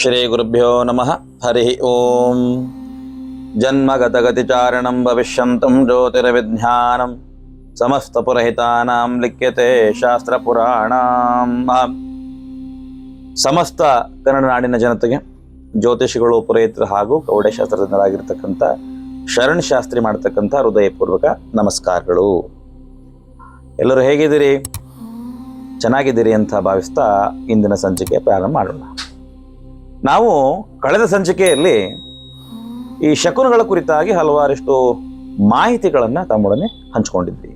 ಶ್ರೀಗುರುಭ್ಯೋ ನಮಃ ಹರಿ ಓಂ ಜನ್ಮಗತಗತಿಚಾರಣಂ ಭವಿಷ್ಯಂತಂ ಜ್ಯೋತಿರ್ವಿಜ್ಞಾನಂ ಸಮಸ್ತಪುರಹಿತಾನಾಂ ಲಿಖ್ಯತೆ ಶಾಸ್ತ್ರಪುರಾಣಾಂ ಆಂ. ಸಮಸ್ತ ಕನ್ನಡ ನಾಡಿನ ಜನತೆಗೆ ಜ್ಯೋತಿಷಿಗಳು, ಪುರೋಹಿತರು ಹಾಗೂ ಕೌಡೆಶಾಸ್ತ್ರಜ್ಞರಾಗಿರ್ತಕ್ಕಂಥ ಶರಣ್ ಶಾಸ್ತ್ರಿ ಮಾಡ್ತಕ್ಕಂಥ ಹೃದಯಪೂರ್ವಕ ನಮಸ್ಕಾರಗಳು. ಎಲ್ಲರೂ ಹೇಗಿದ್ದೀರಿ? ಚೆನ್ನಾಗಿದ್ದೀರಿ ಅಂತ ಭಾವಿಸ್ತಾ ಇಂದಿನ ಸಂಚಿಕೆ ಪ್ರಾರಂಭ ಮಾಡೋಣ. ನಾವು ಕಳೆದ ಸಂಚಿಕೆಯಲ್ಲಿ ಈ ಶಕುನಗಳ ಕುರಿತಾಗಿ ಹಲವಾರಷ್ಟು ಮಾಹಿತಿಗಳನ್ನು ತಮ್ಮೊಡನೆ ಹಂಚಿಕೊಂಡಿದ್ವಿ.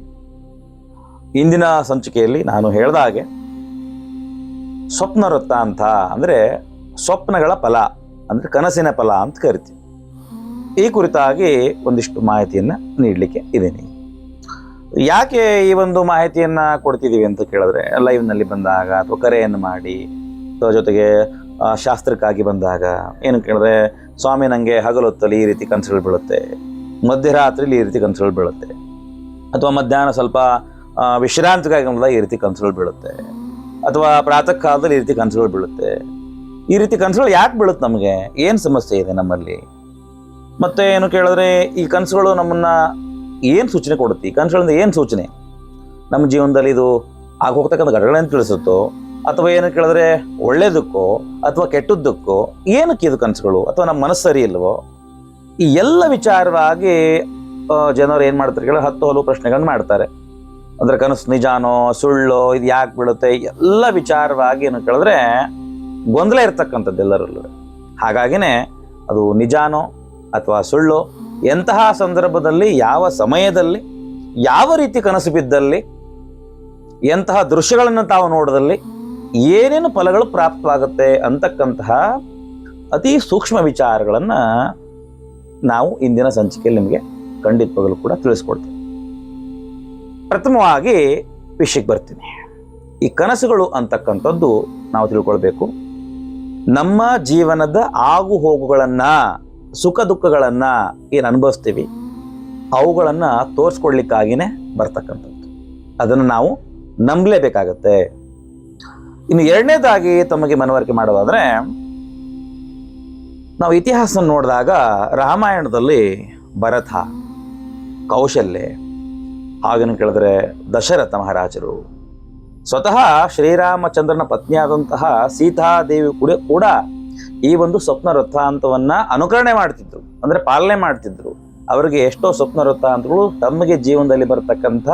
ಇಂದಿನ ಸಂಚಿಕೆಯಲ್ಲಿ ನಾನು ಹೇಳಿದ ಹಾಗೆ ಸ್ವಪ್ನ ವೃತ್ತ ಅಂತ ಅಂದರೆ ಸ್ವಪ್ನಗಳ ಫಲ ಅಂದರೆ ಕನಸಿನ ಫಲ ಅಂತ ಕರಿತೀವಿ. ಈ ಕುರಿತಾಗಿ ಒಂದಿಷ್ಟು ಮಾಹಿತಿಯನ್ನು ನೀಡಲಿಕ್ಕೆ ಇದ್ದೀನಿ. ಯಾಕೆ ಈ ಒಂದು ಮಾಹಿತಿಯನ್ನ ಕೊಡ್ತಿದ್ದೀವಿ ಅಂತ ಕೇಳಿದ್ರೆ ಲೈವ್ನಲ್ಲಿ ಬಂದಾಗ ಅಥವಾ ಕರೆಯನ್ನು ಮಾಡಿ ಅಥವಾ ಜೊತೆಗೆ ಶಾಸ್ತ್ರಕ್ಕಾಗಿ ಬಂದಾಗ ಏನು ಕೇಳಿದ್ರೆ, ಸ್ವಾಮಿ ನನಗೆ ಹಗಲೊತ್ತಲ್ಲಿ ಈ ರೀತಿ ಕನಸುಗಳು ಬೀಳುತ್ತೆ, ಮಧ್ಯರಾತ್ರಿಲಿ ಈ ರೀತಿ ಕನಸುಗಳು ಬೀಳುತ್ತೆ, ಅಥವಾ ಮಧ್ಯಾಹ್ನ ಸ್ವಲ್ಪ ವಿಶ್ರಾಂತಿಗಾಗಿ ಬಂದಾಗ ಈ ರೀತಿ ಕನಸುಗಳು ಬೀಳುತ್ತೆ, ಅಥವಾ ಪ್ರಾತಃ ಕಾಲದಲ್ಲಿ ಈ ರೀತಿ ಕನಸುಗಳು ಬೀಳುತ್ತೆ. ಈ ರೀತಿ ಕನಸುಗಳು ಯಾಕೆ ಬೀಳುತ್ತೆ ನಮಗೆ? ಏನು ಸಮಸ್ಯೆ ಇದೆ ನಮ್ಮಲ್ಲಿ? ಮತ್ತೆ ಏನು ಕೇಳಿದ್ರೆ, ಈ ಕನಸುಗಳು ನಮ್ಮನ್ನ ಏನು ಸೂಚನೆ ಕೊಡುತ್ತೆ? ಈ ಕನಸುಗಳಿಂದ ಏನು ಸೂಚನೆ? ನಮ್ಮ ಜೀವನದಲ್ಲಿ ಇದು ಆಗೋಗ್ತಕ್ಕಂಥ ಘಟನೆಗಳನ್ನು ತಿಳಿಸುತ್ತೋ ಅಥವಾ ಏನು ಕೇಳಿದ್ರೆ ಒಳ್ಳೇದಕ್ಕೋ ಅಥವಾ ಕೆಟ್ಟದ್ದಕ್ಕೋ ಏನಕ್ಕೆ ಇದು ಕನಸುಗಳು ಅಥವಾ ನಮ್ಮ ಮನಸ್ಸು ಸರಿ ಇಲ್ವೋ? ಈ ಎಲ್ಲ ವಿಚಾರವಾಗಿ ಜನರು ಏನು ಮಾಡ್ತಾರೆ ಕೇಳಿದ್ರೆ ಹತ್ತು ಹಲವು ಪ್ರಶ್ನೆಗಳನ್ನು ಮಾಡ್ತಾರೆ. ಅಂದರೆ ಕನಸು ನಿಜಾನೋ, ಸುಳ್ಳೋ, ಇದು ಯಾಕೆ ಬೀಳುತ್ತೆ? ಎಲ್ಲ ವಿಚಾರವಾಗಿ ಏನು ಕೇಳಿದ್ರೆ ಗೊಂದಲ ಇರ್ತಕ್ಕಂಥದ್ದು ಎಲ್ಲರಲ್ಲೂ. ಹಾಗಾಗಿನೇ ಅದು ನಿಜಾನೋ ಅಥವಾ ಸುಳ್ಳು, ಎಂತಹ ಸಂದರ್ಭದಲ್ಲಿ, ಯಾವ ಸಮಯದಲ್ಲಿ, ಯಾವ ರೀತಿ ಕನಸು ಬಿದ್ದಲ್ಲಿ, ಎಂತಹ ದೃಶ್ಯಗಳನ್ನು ತಾವು ನೋಡಿದಲ್ಲಿ ಏನೇನು ಫಲಗಳು ಪ್ರಾಪ್ತವಾಗುತ್ತೆ ಅಂತಕ್ಕಂತಹ ಅತಿ ಸೂಕ್ಷ್ಮ ವಿಚಾರಗಳನ್ನು ನಾವು ಇಂದಿನ ಸಂಚಿಕೆಯಲ್ಲಿ ನಿಮಗೆ ಖಂಡಿತವಾಗಲೂ ಕೂಡ ತಿಳಿಸ್ಕೊಡ್ತೀವಿ. ಪ್ರಥಮವಾಗಿ ವಿಷಯಕ್ಕೆ ಬರ್ತೀನಿ. ಈ ಕನಸುಗಳು ಅಂತಕ್ಕಂಥದ್ದು ನಾವು ತಿಳ್ಕೊಳ್ಬೇಕು. ನಮ್ಮ ಜೀವನದ ಆಗು ಹೋಗುಗಳನ್ನು, ಸುಖ ದುಃಖಗಳನ್ನು ಏನು ಅನುಭವಿಸ್ತೀವಿ, ಅವುಗಳನ್ನು ತೋರಿಸ್ಕೊಡ್ಲಿಕ್ಕಾಗಿನೇ ಬರ್ತಕ್ಕಂಥದ್ದು. ಅದನ್ನು ನಾವು ನಂಬಲೇಬೇಕಾಗತ್ತೆ. ಇನ್ನು ಎರಡನೇದಾಗಿ ತಮಗೆ ಮನವರಿಕೆ ಮಾಡೋದಾದ್ರೆ ನಾವು ಇತಿಹಾಸ ನೋಡಿದಾಗ ರಾಮಾಯಣದಲ್ಲಿ ಭರತ, ಕೌಶಲ್ಯ ಹಾಗೇನು ಕೇಳಿದ್ರೆ ದಶರಥ ಮಹಾರಾಜರು, ಸ್ವತಃ ಶ್ರೀರಾಮಚಂದ್ರನ ಪತ್ನಿಯಾದಂತಹ ಸೀತಾದೇವಿ ಕೂಡ ಕೂಡ ಈ ಒಂದು ಸ್ವಪ್ನ ವೃತ್ತಾಂತವನ್ನ ಅನುಕರಣೆ ಮಾಡ್ತಿದ್ರು, ಅಂದ್ರೆ ಪಾಲನೆ ಮಾಡ್ತಿದ್ರು. ಅವರಿಗೆ ಎಷ್ಟೋ ಸ್ವಪ್ನ ವೃತ್ತಾಂತಗಳು ತಮಗೆ ಜೀವನದಲ್ಲಿ ಬರತಕ್ಕಂಥ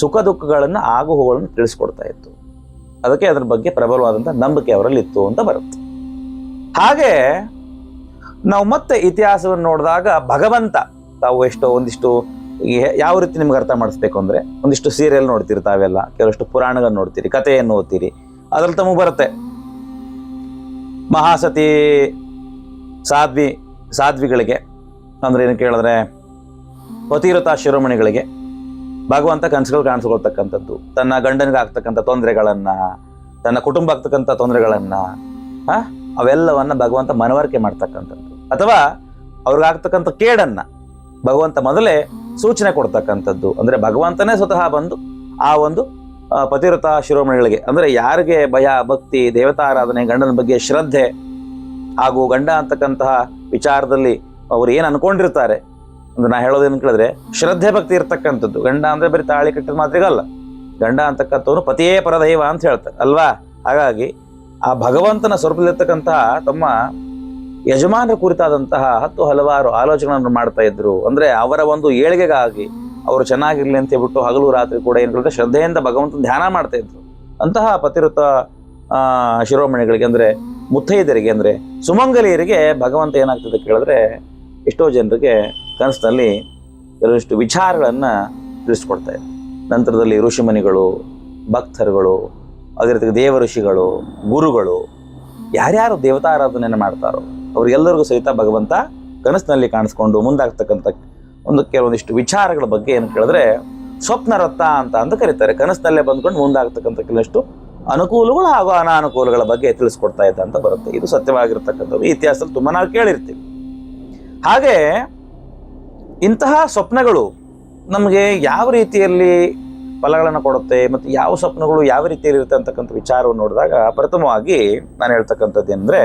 ಸುಖ ದುಃಖಗಳನ್ನು, ಆಗುಹೋಗಳನ್ನು ತಿಳಿಸ್ಕೊಡ್ತಾ ಇತ್ತು. ಅದಕ್ಕೆ ಅದ್ರ ಬಗ್ಗೆ ಪ್ರಬಲವಾದಂಥ ನಂಬಿಕೆ ಅವರಲ್ಲಿ ಇತ್ತು ಅಂತ ಬರುತ್ತೆ. ಹಾಗೆ ನಾವು ಮತ್ತೆ ಇತಿಹಾಸವನ್ನು ನೋಡಿದಾಗ ಭಗವಂತ ತಾವು ಎಷ್ಟೋ ಒಂದಿಷ್ಟು ಯಾವ ರೀತಿ ನಿಮ್ಗೆ ಅರ್ಥ ಮಾಡಿಸ್ಬೇಕು ಅಂದ್ರೆ ಒಂದಿಷ್ಟು ಸೀರಿಯಲ್ ನೋಡ್ತೀರಿ ತಾವೆಲ್ಲ ಕೆಲವಷ್ಟು ಪುರಾಣಗಳನ್ನ ನೋಡ್ತೀರಿ ಕಥೆಯನ್ನು ಓದ್ತೀರಿ, ಅದ್ರಲ್ಲಿ ತಮಗೆ ಬರುತ್ತೆ. ಮಹಾಸತಿ ಸಾಧ್ವಿ, ಸಾಧ್ವಿಗಳಿಗೆ ಅಂದ್ರೆ ಏನು ಕೇಳಿದ್ರೆ ಪತಿರತ ಶಿರೋಮಣಿಗಳಿಗೆ ಭಗವಂತ ಕನಸುಗಳು ಕಾಣಿಸ್ಕೊಳ್ತಕ್ಕಂಥದ್ದು. ತನ್ನ ಗಂಡನಿಗೆ ಆಗ್ತಕ್ಕಂಥ ತೊಂದರೆಗಳನ್ನ, ತನ್ನ ಕುಟುಂಬ ಆಗ್ತಕ್ಕಂಥ ತೊಂದರೆಗಳನ್ನ ಹಾಂ ಅವೆಲ್ಲವನ್ನ ಭಗವಂತ ಮನವರಿಕೆ ಮಾಡ್ತಕ್ಕಂಥದ್ದು. ಅಥವಾ ಅವ್ರಿಗಾಗ್ತಕ್ಕಂಥ ಕೇಡನ್ನ ಭಗವಂತ ಮೊದಲೇ ಸೂಚನೆ ಕೊಡ್ತಕ್ಕಂಥದ್ದು. ಅಂದ್ರೆ ಭಗವಂತನೇ ಸ್ವತಃ ಬಂದು ಆ ಒಂದು ಪತಿವ್ರತ ಶಿರೋಮಣಿಗಳಿಗೆ, ಅಂದ್ರೆ ಯಾರಿಗೆ ಭಯ, ಭಕ್ತಿ ದೇವತಾರಾಧನೆ ಗಂಡನ ಬಗ್ಗೆ ಶ್ರದ್ಧೆ ಹಾಗೂ ಗಂಡ ಅಂತಕ್ಕಂತಹ ವಿಚಾರದಲ್ಲಿ ಅವ್ರು ಏನು ಅನ್ಕೊಂಡಿರ್ತಾರೆ ಅಂದ್ರೆ ನಾ ಹೇಳೋದೇನು ಕೇಳಿದ್ರೆ, ಶ್ರದ್ಧೆ ಭಕ್ತಿ ಇರ್ತಕ್ಕಂಥದ್ದು. ಗಂಡ ಅಂದ್ರೆ ಬರೀ ತಾಳಿ ಕಟ್ಟಿದ ಮಾತ್ರಿಗಲ್ಲ. ಗಂಡ ಅಂತಕ್ಕಂಥವ್ರು ಪತಿಯೇ ಪರದೈವ ಅಂತ ಹೇಳ್ತಾರೆ, ಅಲ್ವಾ? ಹಾಗಾಗಿ ಆ ಭಗವಂತನ ಸ್ವರೂಪದಲ್ಲಿರ್ತಕ್ಕಂತಹ ತಮ್ಮ ಯಜಮಾನರ ಕುರಿತಾದಂತಹ ಹತ್ತು ಹಲವಾರು ಆಲೋಚನೆಗಳನ್ನು ಮಾಡ್ತಾ ಇದ್ರು. ಅಂದ್ರೆ ಅವರ ಒಂದು ಏಳಿಗೆಗಾಗಿ ಅವರು ಚೆನ್ನಾಗಿರ್ಲಿ ಅಂತ ಹೇಳ್ಬಿಟ್ಟು ಹಗಲು ರಾತ್ರಿ ಕೂಡ ಏನು ಹೇಳಿದ್ರೆ ಶ್ರದ್ಧೆಯಿಂದ ಭಗವಂತನ ಧ್ಯಾನ ಮಾಡ್ತಾ ಇದ್ರು. ಅಂತಹ ಪತಿರುತ ಶಿರೋಮಣಿಗಳಿಗೆ ಅಂದ್ರೆ ಮುತ್ತೈದರಿಗೆ ಅಂದ್ರೆ, ಸುಮಂಗಲಿಯರಿಗೆ ಭಗವಂತ ಏನಾಗ್ತದೆ ಕೇಳಿದ್ರೆ ಎಷ್ಟೋ ಜನರಿಗೆ ಕನಸಿನಲ್ಲಿ ಕೆಲವಿಷ್ಟು ವಿಚಾರಗಳನ್ನು ತಿಳಿಸ್ಕೊಡ್ತಾ ಇದೆ. ನಂತರದಲ್ಲಿ ಋಷಿಮುನಿಗಳು, ಭಕ್ತರುಗಳು ರೀತಿ ದೇವ ಋಷಿಗಳು, ಗುರುಗಳು, ಯಾರ್ಯಾರು ದೇವತಾರಾಧನೆಯನ್ನು ಮಾಡ್ತಾರೋ ಅವ್ರಿಗೆಲ್ಲರಿಗೂ ಸಹಿತ ಭಗವಂತ ಕನಸಿನಲ್ಲಿ ಕಾಣಿಸ್ಕೊಂಡು ಮುಂದಾಗ್ತಕ್ಕಂಥ ಒಂದು ಕೆಲವೊಂದಿಷ್ಟು ವಿಚಾರಗಳ ಬಗ್ಗೆ ಏನು ಕೇಳಿದ್ರೆ ಸ್ವಪ್ನ ರಥ ಅಂತ ಅಂತ ಕರೀತಾರೆ. ಕನಸಿನಲ್ಲೇ ಬಂದ್ಕೊಂಡು ಮುಂದಾಗ್ತಕ್ಕಂಥ ಕೆಲವಷ್ಟು ಅನುಕೂಲಗಳು ಹಾಗೂ ಅನಾನುಕೂಲಗಳ ಬಗ್ಗೆ ತಿಳಿಸ್ಕೊಡ್ತಾ ಇದ್ದ ಅಂತ ಬರುತ್ತೆ. ಇದು ಸತ್ಯವಾಗಿರ್ತಕ್ಕಂಥದ್ದು. ಇತಿಹಾಸದಲ್ಲಿ ತುಂಬ ನಾವು ಕೇಳಿರ್ತೀವಿ. ಹಾಗೆ ಇಂತಹ ಸ್ವಪ್ನಗಳು ನಮಗೆ ಯಾವ ರೀತಿಯಲ್ಲಿ ಫಲಗಳನ್ನು ಕೊಡುತ್ತೆ ಮತ್ತು ಯಾವ ಸ್ವಪ್ನಗಳು ಯಾವ ರೀತಿಯಲ್ಲಿ ಇರುತ್ತೆ ಅಂತಕ್ಕಂಥ ವಿಚಾರವನ್ನು ನೋಡಿದಾಗ ಪ್ರಥಮವಾಗಿ ನಾನು ಹೇಳ್ತಕ್ಕಂಥದ್ದು ಏನಂದರೆ,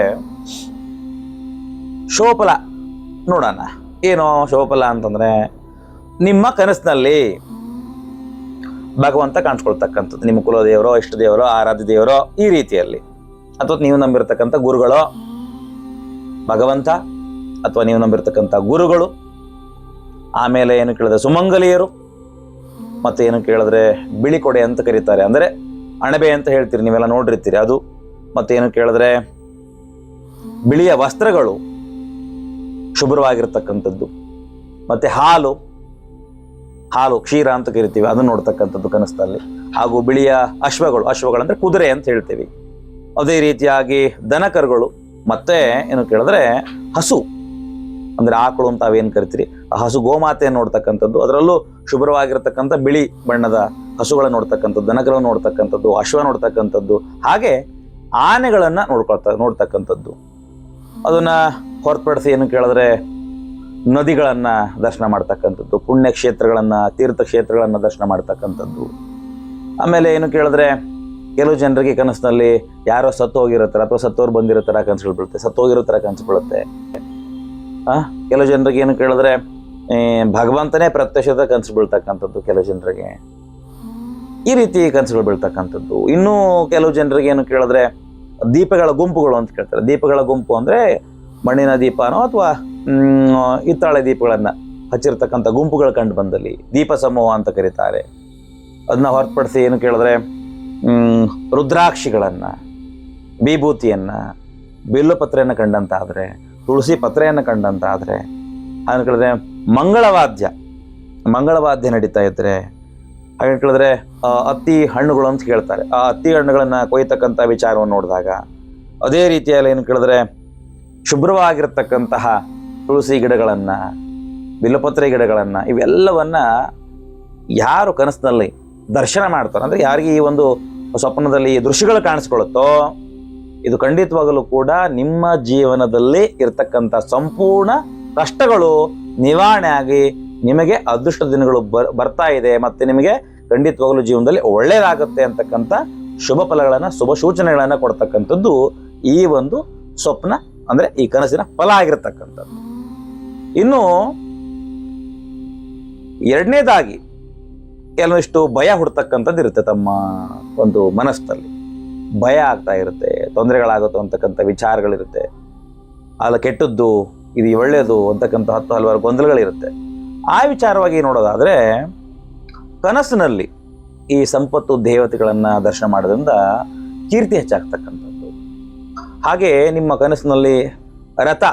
ಶೋಫಲ ನೋಡೋಣ. ಏನು ಶೋಫಲ ಅಂತಂದರೆ ನಿಮ್ಮ ಕನಸಿನಲ್ಲಿ ಭಗವಂತ ಕಾಣಿಸ್ಕೊಳ್ತಕ್ಕಂಥದ್ದು. ನಿಮ್ಮ ಕುಲದೇವರೋ ಇಷ್ಟ ದೇವರೋ ಆರಾಧ್ಯ ದೇವರೋ ಈ ರೀತಿಯಲ್ಲಿ. ಅಥವಾ ನೀವು ನಂಬಿರ್ತಕ್ಕಂಥ ಗುರುಗಳೋ, ಭಗವಂತ ಅಥವಾ ನೀವು ನಂಬಿರ್ತಕ್ಕಂಥ ಗುರುಗಳು ಆಮೇಲೆ ಏನು ಕೇಳಿದ್ರೆ ಸುಮಂಗಲಿಯರು ಮತ್ತೆ ಏನು ಕೇಳಿದ್ರೆ ಬಿಳಿ ಕೊಡೆ ಅಂತ ಕರೀತಾರೆ. ಅಂದರೆ ಅಣಬೆ ಅಂತ ಹೇಳ್ತೀರಿ, ನೀವೆಲ್ಲ ನೋಡಿರ್ತೀರಿ ಅದು. ಮತ್ತೆ ಏನು ಕೇಳಿದ್ರೆ ಬಿಳಿಯ ವಸ್ತ್ರಗಳು ಶುಭ್ರವಾಗಿರ್ತಕ್ಕಂಥದ್ದು. ಮತ್ತೆ ಹಾಲು ಹಾಲು ಕ್ಷೀರ ಅಂತ ಕರಿತೀವಿ, ಅದನ್ನು ನೋಡ್ತಕ್ಕಂಥದ್ದು ಕನಸ್ತಲ್ಲಿ ಹಾಗೂ ಬಿಳಿಯ ಅಶ್ವಗಳು ಅಶ್ವಗಳಂದರೆ ಕುದುರೆ ಅಂತ ಹೇಳ್ತೀವಿ. ಅದೇ ರೀತಿಯಾಗಿ ದನಕರುಗಳು, ಮತ್ತೆ ಏನು ಕೇಳಿದ್ರೆ ಹಸು. ಅಂದ್ರೆ ಆಕಳು ಅಂತ ಅವೇನು ಕರಿತೀರಿ? ಆ ಹಸು ಗೋಮಾತೆಯನ್ನು ನೋಡ್ತಕ್ಕಂಥದ್ದು, ಅದರಲ್ಲೂ ಶುಭ್ರವಾಗಿರ್ತಕ್ಕಂಥ ಬಿಳಿ ಬಣ್ಣದ ಹಸುಗಳನ್ನು ನೋಡ್ತಕ್ಕಂಥದ್ದು, ದನಗಳನ್ನು ನೋಡ್ತಕ್ಕಂಥದ್ದು, ಅಶ್ವ ನೋಡ್ತಕ್ಕಂಥದ್ದು, ಹಾಗೆ ಆನೆಗಳನ್ನು ನೋಡ್ಕೊಳ್ತಾ, ನೋಡ್ತಕ್ಕಂಥದ್ದು. ಅದನ್ನ ಹೊರತುಪಡಿಸಿ ಏನು ಕೇಳಿದ್ರೆ ನದಿಗಳನ್ನ ದರ್ಶನ ಮಾಡ್ತಕ್ಕಂಥದ್ದು, ಪುಣ್ಯಕ್ಷೇತ್ರಗಳನ್ನು, ತೀರ್ಥಕ್ಷೇತ್ರಗಳನ್ನು ತೀರ್ಥ ಕ್ಷೇತ್ರಗಳನ್ನ ದರ್ಶನ ಮಾಡ್ತಕ್ಕಂಥದ್ದು. ಆಮೇಲೆ ಏನು ಕೇಳಿದ್ರೆ ಕೆಲವು ಜನರಿಗೆ ಕನಸಿನಲ್ಲಿ ಯಾರೋ ಸತ್ತು ಹೋಗಿರ್ತಾರೆ ಅಥವಾ ಸತ್ತೋರು ಬಂದಿರೋ ಥರ ಕನಸುಗಳು ಬೀಳುತ್ತೆ ಸತ್ತು ಹೋಗಿರೋ ಥರ ಕನಸು ಬೀಳುತ್ತೆ. ಕೆಲವು ಜನರಿಗೆ ಏನು ಕೇಳಿದ್ರೆ ಭಗವಂತನೇ ಪ್ರತ್ಯಕ್ಷದ ಕನಸು ಬೀಳ್ತಕ್ಕಂಥದ್ದು ಕೆಲವು ಜನರಿಗೆ. ಈ ರೀತಿ ಕನಸುಗಳು ಬೀಳ್ತಕ್ಕಂಥದ್ದು. ಇನ್ನೂ ಕೆಲವು ಜನರಿಗೆ ಏನು ಕೇಳಿದ್ರೆ, ದೀಪಗಳ ಗುಂಪುಗಳು ಅಂತ ಕೇಳ್ತಾರೆ. ದೀಪಗಳ ಗುಂಪು ಅಂದರೆ ಮಣ್ಣಿನ ದೀಪನೋ ಅಥವಾ ಹಿತ್ತಾಳೆ ದೀಪಗಳನ್ನು ಹಚ್ಚಿರ್ತಕ್ಕಂಥ ಗುಂಪುಗಳು ಕಂಡು ಬಂದಲ್ಲಿ, ದೀಪ ಸಮೂಹ ಅಂತ ಕರೀತಾರೆ. ಅದನ್ನ ಹೊರತುಪಡಿಸಿ ಏನು ಕೇಳಿದ್ರೆ ರುದ್ರಾಕ್ಷಿಗಳನ್ನು, ವಿಭೂತಿಯನ್ನು, ಬಿಲ್ಲುಪತ್ರೆಯನ್ನು ಕಂಡಂತಾದ್ರೆ ತುಳಸಿ ಪತ್ರೆಯನ್ನು ಕಂಡಂತಾದರೆ ಅದನ್ನು ಕೇಳಿದ್ರೆ ಮಂಗಳವಾದ್ಯ ಮಂಗಳವಾದ್ಯ ನಡೀತಾ ಇದ್ದರೆ ಹಾಗೆ ಕೇಳಿದ್ರೆ ಅತ್ತಿ ಹಣ್ಣುಗಳು ಅಂತ ಹೇಳ್ತಾರೆ. ಆ ಅತ್ತಿ ಹಣ್ಣುಗಳನ್ನು ಕೊಯ್ತಕ್ಕಂಥ ವಿಚಾರವನ್ನು ನೋಡಿದಾಗ ಅದೇ ರೀತಿಯಲ್ಲಿ ಏನು ಕೇಳಿದ್ರೆ ಶುಭ್ರವಾಗಿರ್ತಕ್ಕಂತಹ ತುಳಸಿ ಗಿಡಗಳನ್ನು, ಬಿಲ್ಲಪತ್ರೆ ಗಿಡಗಳನ್ನು ಇವೆಲ್ಲವನ್ನು ಯಾರು ಕನಸಿನಲ್ಲಿ ದರ್ಶನ ಮಾಡ್ತಾರೆ? ಅಂದರೆ ಯಾರಿಗೆ ಈ ಒಂದು ಸ್ವಪ್ನದಲ್ಲಿ ದೃಶ್ಯಗಳು ಕಾಣಿಸ್ಕೊಳ್ಳುತ್ತೋ ಇದು ಖಂಡಿತವಾಗಲೂ ಕೂಡ ನಿಮ್ಮ ಜೀವನದಲ್ಲಿ ಇರತಕ್ಕಂಥ ಸಂಪೂರ್ಣ ಕಷ್ಟಗಳು ನಿವಾರಣೆ ಆಗಿ ನಿಮಗೆ ಅದೃಷ್ಟ ದಿನಗಳು ಬರ್ ಬರ್ತಾ ಇದೆ ಮತ್ತೆ ನಿಮಗೆ ಖಂಡಿತವಾಗಲೂ ಜೀವನದಲ್ಲಿ ಒಳ್ಳೆಯದಾಗುತ್ತೆ ಅಂತಕ್ಕಂಥ ಶುಭ ಫಲಗಳನ್ನು, ಶುಭ ಸೂಚನೆಗಳನ್ನು ಕೊಡ್ತಕ್ಕಂಥದ್ದು ಈ ಒಂದು ಸ್ವಪ್ನ, ಅಂದ್ರೆ ಈ ಕನಸಿನ ಫಲ ಆಗಿರ್ತಕ್ಕಂಥದ್ದು. ಇನ್ನು ಎರಡನೇದಾಗಿ, ಕೆಲವಿಷ್ಟು ಭಯ ಹುಡ್ತಕ್ಕಂಥದ್ದು ಇರುತ್ತೆ ತಮ್ಮ ಒಂದು ಮನಸ್ಸಿನಲ್ಲಿ ಭಯ ಆಗ್ತಾ ಇರುತ್ತೆ, ತೊಂದರೆಗಳಾಗುತ್ತೋ ಅಂತಕ್ಕಂಥ ವಿಚಾರಗಳಿರುತ್ತೆ. ಅಲ್ಲ ಕೆಟ್ಟದ್ದು, ಇದು ಒಳ್ಳೆಯದು ಅಂತಕ್ಕಂಥ ಹತ್ತು ಹಲವಾರು ಗೊಂದಲಗಳಿರುತ್ತೆ. ಆ ವಿಚಾರವಾಗಿ ನೋಡೋದಾದರೆ, ಕನಸಿನಲ್ಲಿ ಈ ಸಂಪತ್ತು ದೇವತೆಗಳನ್ನು ದರ್ಶನ ಮಾಡೋದ್ರಿಂದ ಕೀರ್ತಿ ಹೆಚ್ಚಾಗ್ತಕ್ಕಂಥದ್ದು. ಹಾಗೆ ನಿಮ್ಮ ಕನಸಿನಲ್ಲಿ ರಥ,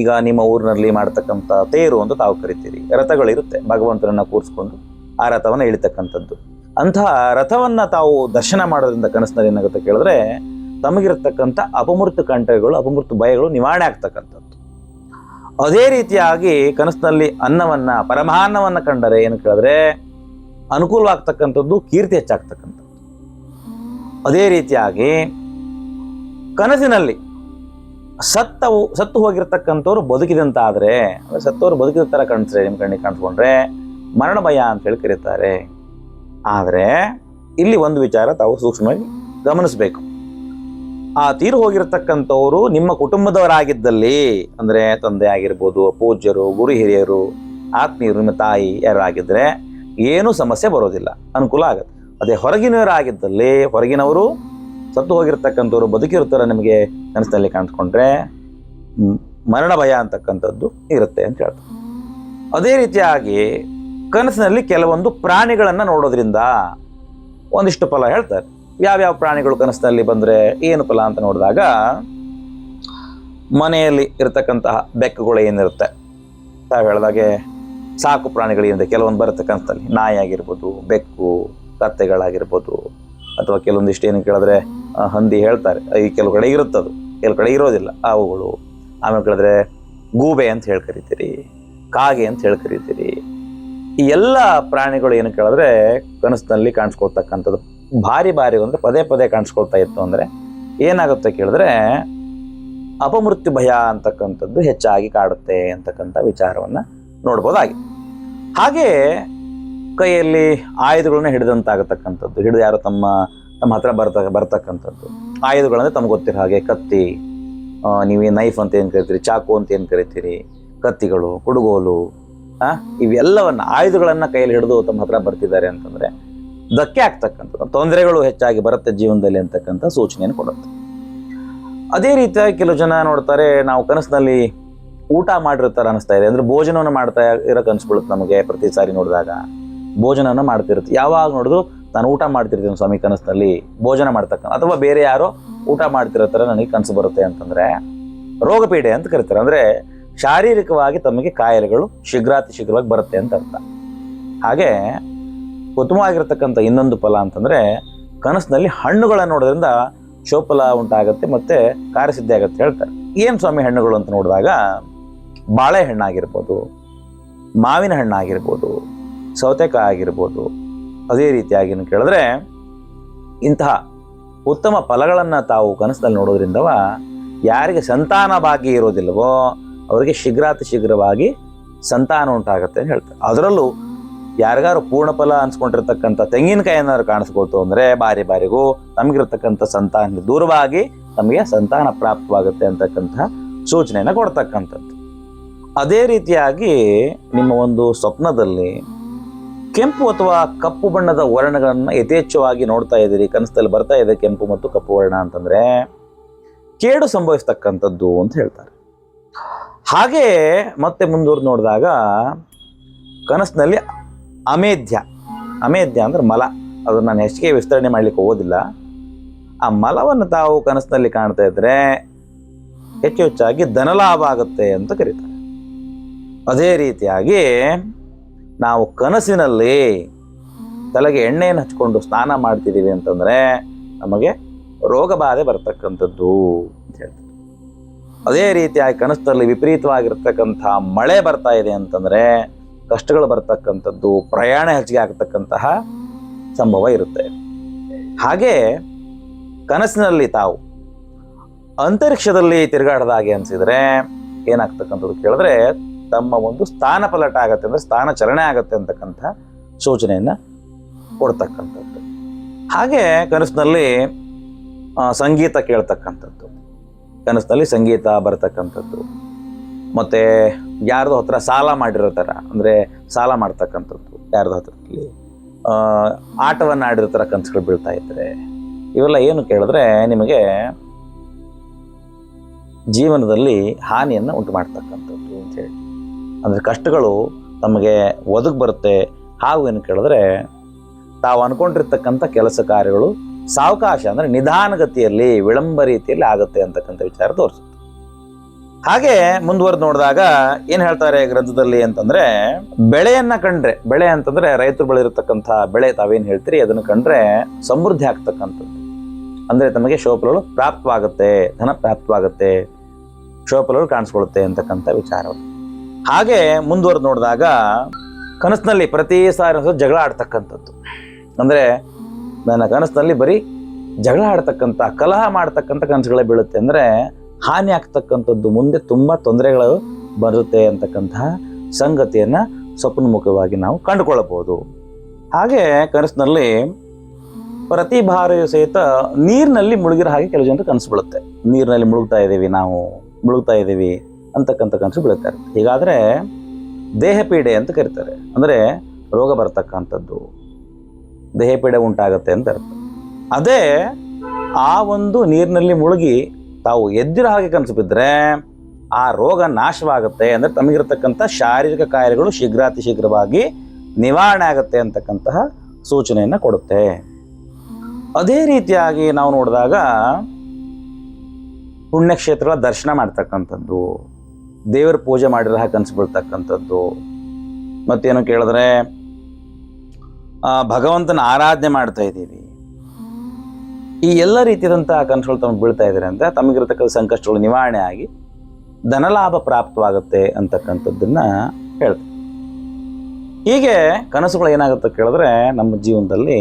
ಈಗ ನಿಮ್ಮ ಊರಿನಲ್ಲಿ ಮಾಡ್ತಕ್ಕಂಥ ತೇರು ಅಂತ ತಾವು ಕರಿತೀರಿ. ರಥಗಳಿರುತ್ತೆ, ಭಗವಂತನನ್ನು ಕೂರಿಸ್ಕೊಂಡು ಆ ರಥವನ್ನು ಇಳಿತಕ್ಕಂಥದ್ದು. ಅಂತಹ ರಥವನ್ನು ತಾವು ದರ್ಶನ ಮಾಡೋದ್ರಿಂದ ಕನಸಿನಲ್ಲಿ ಏನಾಗುತ್ತೆ ಕೇಳಿದ್ರೆ, ತಮಗಿರತಕ್ಕಂಥ ಅಪಮೃತ ಕಂಠಗಳು, ಅಪಮೃತ ಭಯಗಳು ನಿವಾರಣೆ ಆಗ್ತಕ್ಕಂಥದ್ದು. ಅದೇ ರೀತಿಯಾಗಿ ಕನಸಿನಲ್ಲಿ ಅನ್ನವನ್ನು ಪರಮಾನ್ನವನ್ನು ಕಂಡರೆ ಏನು ಕೇಳಿದ್ರೆ, ಅನುಕೂಲವಾಗ್ತಕ್ಕಂಥದ್ದು ಕೀರ್ತಿ ಹೆಚ್ಚಾಗ್ತಕ್ಕಂಥದ್ದು. ಅದೇ ರೀತಿಯಾಗಿ ಕನಸಿನಲ್ಲಿ ಸತ್ತವು, ಸತ್ತು ಹೋಗಿರ್ತಕ್ಕಂಥವ್ರು ಬದುಕಿದಂತಾದರೆ ಅಂದರೆ ಸತ್ತವರು ಬದುಕಿದ ಥರ ಕಾಣಿಸ್ರೆ ನಿಮ್ಮ ಕಣ್ಣಿಗೆ ಕಾಣಿಸ್ಕೊಂಡ್ರೆ, ಮರಣ ಭಯ ಅಂತ ಹೇಳಿ ಕರೀತಾರೆ. ಆದ್ರೆ ಇಲ್ಲಿ ಒಂದು ವಿಚಾರ ತಾವು ಸೂಕ್ಷ್ಮವಾಗಿ ಗಮನಿಸಬೇಕು. ಆ ತೀರು ಹೋಗಿರತಕ್ಕಂಥವರು ನಿಮ್ಮ ಕುಟುಂಬದವರಾಗಿದ್ದಲ್ಲಿ, ಅಂದರೆ ತಂದೆ ಆಗಿರ್ಬೋದು, ಪೂಜ್ಯರು, ಗುರು ಹಿರಿಯರು, ಆತ್ಮೀಯರು, ನಿಮ್ಮ ತಾಯಿ ಯಾರಾಗಿದ್ದರೆ ಏನೂ ಸಮಸ್ಯೆ ಬರೋದಿಲ್ಲ, ಅನುಕೂಲ ಆಗುತ್ತೆ. ಅದೇ ಹೊರಗಿನವರಾಗಿದ್ದಲ್ಲಿ, ಹೊರಗಿನವರು ಸತ್ತು ಹೋಗಿರ್ತಕ್ಕಂಥವ್ರು ಬದುಕಿರ್ತಾರೆ ನಿಮಗೆ ಕನಸಿನಲ್ಲಿ ಕಾಣಿಸ್ಕೊಂಡ್ರೆ ಮರಣ ಭಯ ಅಂತಕ್ಕಂಥದ್ದು ಇರುತ್ತೆ ಅಂತ ಹೇಳ್ತಾರೆ. ಅದೇ ರೀತಿಯಾಗಿ ಕನಸಿನಲ್ಲಿ ಕೆಲವೊಂದು ಪ್ರಾಣಿಗಳನ್ನು ನೋಡೋದ್ರಿಂದ ಒಂದಿಷ್ಟು ಫಲ ಹೇಳ್ತಾರೆ. ಯಾವ್ಯಾವ ಪ್ರಾಣಿಗಳು ಕನಸಿನಲ್ಲಿ ಬಂದರೆ ಏನು ಫಲ ಅಂತ ನೋಡಿದಾಗ ಮನೆಯಲ್ಲಿ ಇರತಕ್ಕಂತಹ ಬೆಕ್ಕುಗಳು ಏನಿರುತ್ತೆ? ತಾವು ಹೇಳಿದಾಗೆ ಸಾಕು ಪ್ರಾಣಿಗಳೇನಿದೆ ಕೆಲವೊಂದು ಬರುತ್ತೆ ನಾಯಿ ಆಗಿರ್ಬೋದು, ಬೆಕ್ಕು ಕತ್ತೆಗಳಾಗಿರ್ಬೋದು ಅಥವಾ ಕೆಲವೊಂದಿಷ್ಟು ಏನು ಕೇಳಿದ್ರೆ ಹಂದಿ ಹೇಳ್ತಾರೆ. ಈ ಕೆಲವು ಕಡೆ ಇರುತ್ತದು. ಕೆಲವು ಕಡೆ ಇರೋದಿಲ್ಲ. ಅವುಗಳು ಆಮೇಲೆ ಕೇಳಿದ್ರೆ ಗೂಬೆ ಅಂತ ಹೇಳಿ ಕರಿತೀರಿ ಕಾಗೆ ಅಂತ ಹೇಳಿ ಕರಿತೀರಿ ಈ ಎಲ್ಲ ಪ್ರಾಣಿಗಳು ಏನು ಕೇಳಿದ್ರೆ ಕನಸಿನಲ್ಲಿ ಕಾಣಿಸ್ಕೊಳ್ತಕ್ಕಂಥದ್ದು. ಭಾರಿ ಭಾರಿ ಅಂದರೆ ಪದೇ ಪದೇ ಕಾಣಿಸ್ಕೊಳ್ತಾ ಇತ್ತು ಅಂದರೆ ಏನಾಗುತ್ತೆ ಕೇಳಿದ್ರೆ ಅಪಮೃತ್ಯು ಭಯ ಅಂತಕ್ಕಂಥದ್ದು ಹೆಚ್ಚಾಗಿ ಕಾಡುತ್ತೆ ಅಂತಕ್ಕಂಥ ವಿಚಾರವನ್ನು ನೋಡ್ಬೋದಾಗಿ. ಹಾಗೆ ಕೈಯಲ್ಲಿ ಆಯುಧಗಳನ್ನ ಹಿಡಿದಂತಾಗತಕ್ಕಂಥದ್ದು. ಹಿಡಿದು ಯಾರು ತಮ್ಮ ತಮ್ಮ ಹತ್ರ ಬರ್ತ, ಬರ್ತಕ್ಕಂಥದ್ದು. ಆಯುಧಗಳಂದ್ರೆ ತಮ್ಗೆ ಗೊತ್ತಿರೋ ಹಾಗೆ ಕತ್ತಿ ನೀವೇ ನೈಫ್ ಅಂತ ಏನು ಕರಿತೀರಿ, ಚಾಕು ಅಂತ ಏನು ಕರಿತೀರಿ, ಕತ್ತಿಗಳು, ಕುಡುಗೋಲು ಆ, ಇವೆಲ್ಲವನ್ನ ಆಯುಧಗಳನ್ನು ಕೈಯಲ್ಲಿ ಹಿಡಿದು ತಮ್ಮ ಹತ್ರ ಬರ್ತಿದ್ದಾರೆ ಅಂತಂದ್ರೆ ಧಕ್ಕೆ ಆಗ್ತಕ್ಕಂಥದ್ದು. ತೊಂದರೆಗಳು ಹೆಚ್ಚಾಗಿ ಬರುತ್ತೆ ಜೀವನದಲ್ಲಿ ಅಂತಕ್ಕಂಥ ಸೂಚನೆಯನ್ನು ಕೊಡುತ್ತೆ. ಅದೇ ರೀತಿಯಾಗಿ ಕೆಲವು ಜನ ನೋಡ್ತಾರೆ ನಾವು ಕನಸಿನಲ್ಲಿ ಊಟ ಮಾಡಿರ್ತಾರೆ ಅನಿಸ್ತಾ ಇದೆ. ಅಂದ್ರೆ ಭೋಜನವನ್ನು ಮಾಡ್ತಾ ಇರೋ ಕನಸು ಬೀಳುತ್ತೆ ನಮಗೆ ಪ್ರತಿ ಸಾರಿ ನೋಡಿದಾಗ. ಭೋಜನವನ್ನು ಮಾಡ್ತಿರುತ್ತೆ. ಯಾವಾಗ ನೋಡಿದ್ರು ನಾನು ಊಟ ಮಾಡ್ತಿರ್ತೀನಿ ಸ್ವಾಮಿ ಕನಸಿನಲ್ಲಿ ಭೋಜನ ಮಾಡ್ತಕ್ಕಂಥ ಅಥವಾ ಬೇರೆ ಯಾರೋ ಊಟ ಮಾಡ್ತಿರೋ ಥರ ನನಗೆ ಕನಸು ಬರುತ್ತೆ ಅಂತಂದ್ರೆ ರೋಗಪೀಡೆ ಅಂತ ಕರೀತಾರೆ. ಅಂದ್ರೆ ಶಾರೀರಿಕವಾಗಿ ತಮಗೆ ಕಾಯಿಲೆಗಳು ಶೀಘ್ರಾತಿ ಶೀಘ್ರವಾಗಿ ಬರುತ್ತೆ ಅಂತ ಅರ್ಥ. ಹಾಗೆ ಉತ್ತಮವಾಗಿರ್ತಕ್ಕಂಥ ಇನ್ನೊಂದು ಫಲ ಅಂತಂದರೆ ಕನಸಿನಲ್ಲಿ ಹಣ್ಣುಗಳನ್ನು ನೋಡೋದ್ರಿಂದ ಶೋಫಲ ಉಂಟಾಗುತ್ತೆ ಮತ್ತು ಕಾರ್ಯಸಿದ್ಧಿ ಆಗುತ್ತೆ ಹೇಳ್ತಾರೆ. ಏನು ಸ್ವಾಮಿ ಹಣ್ಣುಗಳು ಅಂತ ನೋಡಿದಾಗ? ಬಾಳೆಹಣ್ಣಾಗಿರ್ಬೋದು ಮಾವಿನ ಹಣ್ಣಾಗಿರ್ಬೋದು, ಸೌತೆಕಾಯಿ ಆಗಿರ್ಬೋದು. ಅದೇ ರೀತಿಯಾಗಿ ಕೇಳಿದ್ರೆ ಇಂತಹ ಉತ್ತಮ ಫಲಗಳನ್ನು ತಾವು ಕನಸಿನಲ್ಲಿ ನೋಡೋದ್ರಿಂದವ ಯಾರಿಗೆ ಸಂತಾನ ಭಾಗ್ಯ ಇರೋದಿಲ್ಲವೋ ಅವರಿಗೆ ಶೀಘ್ರಾತಿ ಶೀಘ್ರವಾಗಿ ಸಂತಾನ ಉಂಟಾಗುತ್ತೆ ಅಂತ ಹೇಳ್ತಾರೆ. ಅದರಲ್ಲೂ ಯಾರಿಗಾರು ಪೂರ್ಣ ಫಲ ಅನ್ಸ್ಕೊಂಡಿರ್ತಕ್ಕಂಥ ತೆಂಗಿನಕಾಯಿ ಏನಾದ್ರು ಕಾಣಿಸ್ಕೊಳ್ತು ಅಂದ್ರೆ ಬಾರಿ ಬಾರಿಗೂ ನಮಗಿರ್ತಕ್ಕಂಥ ಸಂತಾನ ದೂರವಾಗಿ ನಮಗೆ ಸಂತಾನ ಪ್ರಾಪ್ತವಾಗುತ್ತೆ ಅಂತಕ್ಕಂತಹ ಸೂಚನೆಯನ್ನು ಕೊಡ್ತಕ್ಕಂಥದ್ದು. ಅದೇ ರೀತಿಯಾಗಿ ನಿಮ್ಮ ಒಂದು ಸ್ವಪ್ನದಲ್ಲಿ ಕೆಂಪು ಅಥವಾ ಕಪ್ಪು ಬಣ್ಣದ ವರ್ಣಗಳನ್ನು ಯಥೇಚ್ಛವಾಗಿ ನೋಡ್ತಾ ಇದ್ದೀರಿ ಕನಸದಲ್ಲಿ ಬರ್ತಾ ಇದೆ ಕೆಂಪು ಮತ್ತು ಕಪ್ಪು ವರ್ಣ ಅಂತಂದ್ರೆ ಕೇಡು ಸಂಭವಿಸ್ತಕ್ಕಂಥದ್ದು ಅಂತ ಹೇಳ್ತಾರೆ. ಹಾಗೆ ಮತ್ತೆ ಮುಂದುವರೆದು ನೋಡಿದಾಗ ಕನಸಿನಲ್ಲಿ ಅಮೇಧ್ಯ. ಅಮೇಧ್ಯ ಅಂದ್ರೆ ಮಲ. ಅದು ನಾನು ಹೆಚ್ಚಿಗೆ ವಿಸ್ತರಣೆ ಮಾಡಲಿಕ್ಕೆ ಹೋಗೋದಿಲ್ಲ. ಆ ಮಲವನ್ನು ತಾವು ಕನಸಿನಲ್ಲಿ ಕಾಣ್ತಾ ಇದ್ರೆ ಹೆಚ್ಚು ಹೆಚ್ಚಾಗಿ ಧನಲಾಭ ಆಗುತ್ತೆ ಅಂತ ಕರೀತಾರೆ. ಅದೇ ರೀತಿಯಾಗಿ ನಾವು ಕನಸಿನಲ್ಲಿ ತಲೆಗೆ ಎಣ್ಣೆಯನ್ನು ಹಚ್ಕೊಂಡು ಸ್ನಾನ ಮಾಡ್ತಿದ್ದೀವಿ ಅಂತಂದ್ರೆ ನಮಗೆ ರೋಗ ಬಾಧೆ ಬರ್ತಕ್ಕಂಥದ್ದು ಅಂತ ಹೇಳ್ತಾರೆ. ಅದೇ ರೀತಿಯಾಗಿ ಕನಸಲ್ಲಿ ವಿಪರೀತವಾಗಿರ್ತಕ್ಕಂಥ ಮಳೆ ಬರ್ತಾ ಇದೆ ಅಂತಂದರೆ ಕಷ್ಟಗಳು ಬರ್ತಕ್ಕಂಥದ್ದು, ಪ್ರಯಾಣ ಹೆಚ್ಚಿಗೆ ಆಗ್ತಕ್ಕಂತಹ ಸಂಭವ ಇರುತ್ತೆ. ಹಾಗೆ ಕನಸಿನಲ್ಲಿ ತಾವು ಅಂತರಿಕ್ಷದಲ್ಲಿ ತಿರುಗಾಡ್ದಾಗೆ ಅನಿಸಿದ್ರೆ ಏನಾಗ್ತಕ್ಕಂಥದ್ದು ಕೇಳಿದ್ರೆ ತಮ್ಮ ಒಂದು ಸ್ಥಾನ ಪಲಟ ಆಗತ್ತೆ ಅಂದರೆ ಸ್ಥಾನ ಚಲನೆ ಆಗತ್ತೆ ಅಂತಕ್ಕಂಥ ಸೂಚನೆಯನ್ನು ಕೊಡ್ತಕ್ಕಂಥದ್ದು. ಹಾಗೆ ಕನಸಿನಲ್ಲಿ ಸಂಗೀತ ಕೇಳ್ತಕ್ಕಂಥದ್ದು. ಕನಸಿನಲ್ಲಿ ಸಂಗೀತ ಬರ್ತಕ್ಕಂಥದ್ದು. ಮತ್ತೆ ಯಾರ್ದೋ ಹತ್ರ ಸಾಲ ಮಾಡಿರೋತರ ಅಂದ್ರೆ ಸಾಲ ಮಾಡ್ತಕ್ಕಂಥದ್ದು ಯಾರ್ದೋ ಹತ್ರದಲ್ಲಿ ಆಟವನ್ನು ಆಡಿರ್ತಾರ ಕನಸುಗಳು ಬೀಳ್ತಾ ಇದ್ರೆ, ಇವೆಲ್ಲ ಏನು ಕೇಳಿದ್ರೆ ನಿಮಗೆ ಜೀವನದಲ್ಲಿ ಹಾನಿಯನ್ನು ಉಂಟು ಮಾಡ್ತಕ್ಕಂಥದ್ದು ಹೇಳಿ. ಅಂದ್ರೆ ಕಷ್ಟಗಳು ತಮಗೆ ಒದಗಿ ಬರುತ್ತೆ ಹಾಗೂ ಏನು ಕೇಳಿದ್ರೆ, ತಾವು ಅನ್ಕೊಂಡಿರ್ತಕ್ಕಂಥ ಕೆಲಸ ಕಾರ್ಯಗಳು ಸಾವಕಾಶ ಅಂದರೆ ನಿಧಾನಗತಿಯಲ್ಲಿ, ವಿಳಂಬ ರೀತಿಯಲ್ಲಿ ಆಗುತ್ತೆ ಅಂತಕ್ಕಂಥ ವಿಚಾರ ತೋರಿಸುತ್ತೆ. ಹಾಗೆ ಮುಂದುವರೆದು ನೋಡಿದಾಗ ಏನು ಹೇಳ್ತಾರೆ ಗ್ರಂಥದಲ್ಲಿ ಅಂತಂದರೆ, ಬೆಳೆಯನ್ನು ಕಂಡ್ರೆ, ಬೆಳೆ ಅಂತಂದರೆ ರೈತರು ಬೆಳೆದಿರತಕ್ಕಂಥ ಬೆಳೆ ತಾವೇನು ಹೇಳ್ತೀರಿ? ಅದನ್ನು ಕಂಡ್ರೆ ಸಮೃದ್ಧಿ ಆಗ್ತಕ್ಕಂಥದ್ದು. ಅಂದರೆ ತಮಗೆ ಶೋಪಲಗಳು ಪ್ರಾಪ್ತವಾಗುತ್ತೆ, ಧನ ಪ್ರಾಪ್ತವಾಗುತ್ತೆ, ಶೋಪಲಗಳು ಕಾಣಿಸ್ಕೊಳ್ಳುತ್ತೆ ಅಂತಕ್ಕಂಥ ವಿಚಾರ ಹಾಗೆ ಮುಂದುವರೆದು ನೋಡಿದಾಗ ಕನಸಿನಲ್ಲಿ ಪ್ರತಿ ಸಾರಿ ಜಗಳ ಆಡ್ತಕ್ಕಂಥದ್ದು. ಅಂದ್ರೆ ನನ್ನ ಕನಸಿನಲ್ಲಿ ಬರೀ ಜಗಳ ಆಡ್ತಕ್ಕಂಥ, ಕಲಹ ಮಾಡ್ತಕ್ಕಂಥ ಕನಸುಗಳೇ ಬೀಳುತ್ತೆ ಅಂದರೆ ಹಾನಿ ಆಗ್ತಕ್ಕಂಥದ್ದು ಮುಂದೆ ತುಂಬ ತೊಂದರೆಗಳು ಬರುತ್ತೆ ಅಂತಕ್ಕಂತಹ ಸಂಗತಿಯನ್ನು ಸ್ವಪ್ನಮುಖವಾಗಿ ನಾವು ಕಂಡುಕೊಳ್ಳಬಹುದು. ಹಾಗೆ ಕನಸಿನಲ್ಲಿ ಪ್ರತಿ ಬಾರಿಯೂ ಸಹಿತ ನೀರಿನಲ್ಲಿ ಮುಳುಗಿರೋ ಹಾಗೆ ಕೆಲವು ಜನರು ಕನಸು ಬೀಳುತ್ತೆ. ನೀರಿನಲ್ಲಿ ಮುಳುಗ್ತಾ ಇದ್ದೀವಿ ನಾವು, ಮುಳುಗ್ತಾ ಇದ್ದೀವಿ ಅಂತಕ್ಕಂಥ ಕನಸು ಬೀಳುತ್ತೆ. ಹೀಗಾದರೆ ಹೀಗಾದ್ರೆ ದೇಹ ಪೀಡೆ ಅಂತ ಕರೀತಾರೆ. ಅಂದರೆ ರೋಗ ಬರ್ತಕ್ಕಂಥದ್ದು. ದೇಹ ಪೀಡೆ ಉಂಟಾಗತ್ತೆ ಅಂತ ಅರ್ಥ. ಅದೇ ಆ ಒಂದು ನೀರಿನಲ್ಲಿ ಮುಳುಗಿ ತಾವು ಎದ್ದಿರೋ ಹಾಗೆ ಕನಸು ಬಿದ್ದರೆ ಆ ರೋಗ ನಾಶವಾಗುತ್ತೆ ಅಂದರೆ ತಮಗಿರತಕ್ಕಂಥ ಶಾರೀರಿಕ ಕಾಯಿಲೆಗಳು ಶೀಘ್ರಾತಿ ಶೀಘ್ರವಾಗಿ ನಿವಾರಣೆ ಆಗುತ್ತೆ ಅಂತಕ್ಕಂತಹ ಸೂಚನೆಯನ್ನು ಕೊಡುತ್ತೆ. ಅದೇ ರೀತಿಯಾಗಿ ನಾವು ನೋಡಿದಾಗ ಪುಣ್ಯಕ್ಷೇತ್ರಗಳ ದರ್ಶನ ಮಾಡ್ತಕ್ಕಂಥದ್ದು, ದೇವರ ಪೂಜೆ ಮಾಡಿರೋ ಹಾಗೆ ಕನಸು ಬೀಳ್ತಕ್ಕಂಥದ್ದು. ಮತ್ತೇನು ಕೇಳಿದ್ರೆ ಭಗವಂತನ ಆರಾಧನೆ ಮಾಡ್ತಾ ಇದ್ದೀವಿ. ಈ ಎಲ್ಲ ರೀತಿಯಾದಂತಹ ಕನಸುಗಳು ತಮಗೆ ಬೀಳ್ತಾ ಇದ್ದಾರೆ ಅಂದರೆ ತಮಗಿರತಕ್ಕಂಥ ಸಂಕಷ್ಟಗಳು ನಿವಾರಣೆ ಆಗಿ ಧನಲಾಭ ಪ್ರಾಪ್ತವಾಗುತ್ತೆ ಅಂತಕ್ಕಂಥದ್ದನ್ನು ಹೇಳ್ತಾರೆ. ಹೀಗೆ ಕನಸುಗಳು ಏನಾಗುತ್ತೆ ಕೇಳಿದ್ರೆ ನಮ್ಮ ಜೀವನದಲ್ಲಿ